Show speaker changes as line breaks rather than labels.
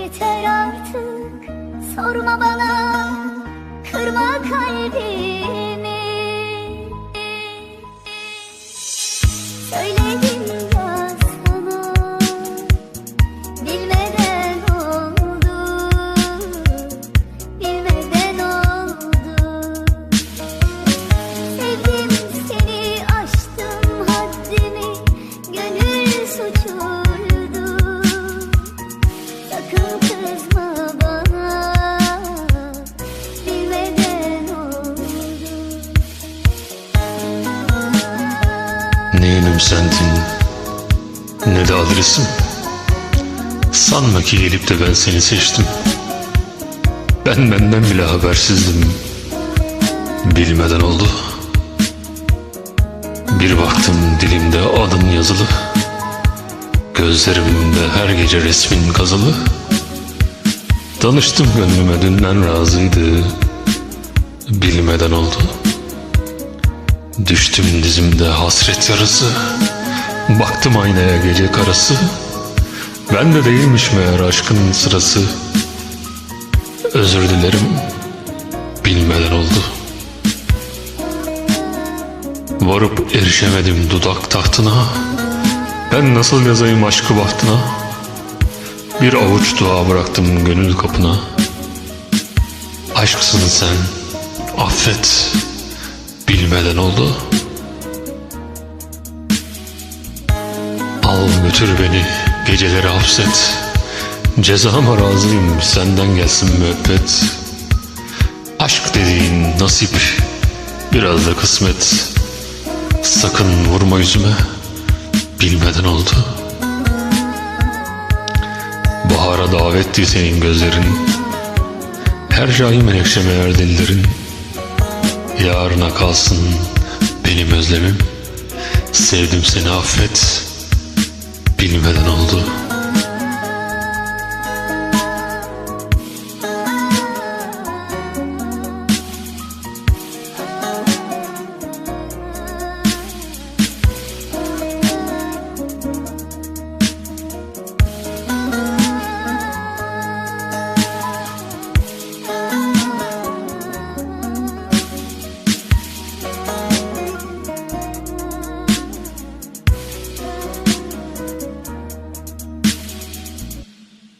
Yeter artık sorma bana. Kırma kalbimi. Söyledim Sakın kızma bana Bilmeden oldu
Ne yönüm sendin ne de adresim Sanma ki gelip de ben seni seçtim. Ben benden bile habersizdim. Bilmeden oldu. Bir baktım dilimde adın yazılı. Gözlerimde her gece resmin kazılı Danıştım gönlüme dünden razıydı. Bilmeden oldu. Düştüm dizimde hasret yarası. Baktım aynaya gece karası. Ben de değilmiş meğer aşkın sırası. Özür dilerim Bilmeden oldu. Varıp erişemedim dudak tahtına. Ben nasıl yazayım aşkı bahtına Bir avuç dua bıraktım gönül kapına. Aşksın sen Affet. Bilmeden oldu. Al götür beni Geceleri hapset. Cezama razıyım Senden gelsin müebbet. Aşk dediğin nasip Biraz da kısmet. Sakın vurma yüzüme Bilmeden oldu Bahara davetti senin gözlerin. Her cahil menekşe meğer Yarına kalsın benim özlemim. Sevdim seni affet. Bilmeden oldu